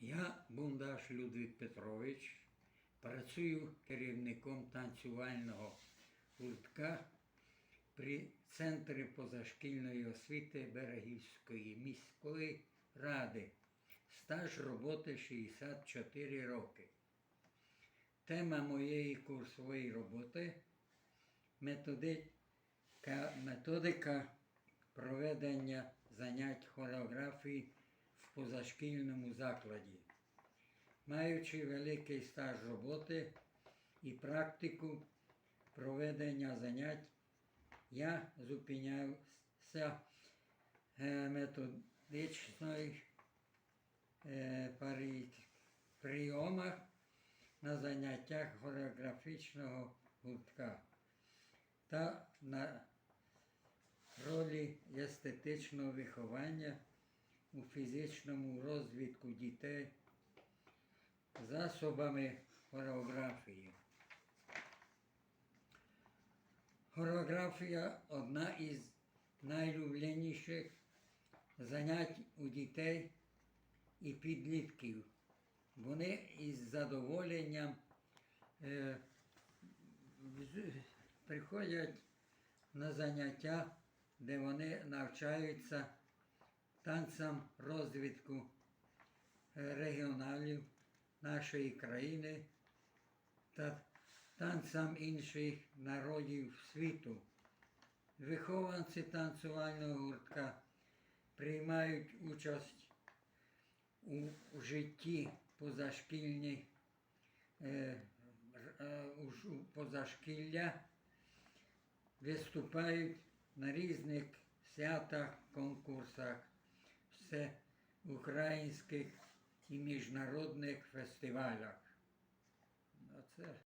Я Бундаш Людвік Петрович, працюю керівником танцювального гуртка при Центрі позашкільної освіти Берегівської міської ради. Стаж роботи 64 роки. Тема моєї курсової роботи методика, методика проведення занять хореографії позашкільному закладі. Маючи великий стаж роботи і практику проведення занять, я зупинявся е, методичної е, прийомах на заняттях хореографічного гуртка та на ролі естетичного виховання у фізичному розвитку дітей засобами хореографії. Хореографія одна із найлюбленіших занять у дітей і підлітків. Вони із задоволенням е, приходять на заняття, де вони навчаються танцям розвитку е, регіоналів нашої країни та танцям інших народів світу. Вихованці танцювального гуртка приймають участь у житті позашкільних е, е, позашкілля, виступають на різних святах, конкурсах, всеукраїнських і міжнародних фестивалях. Оце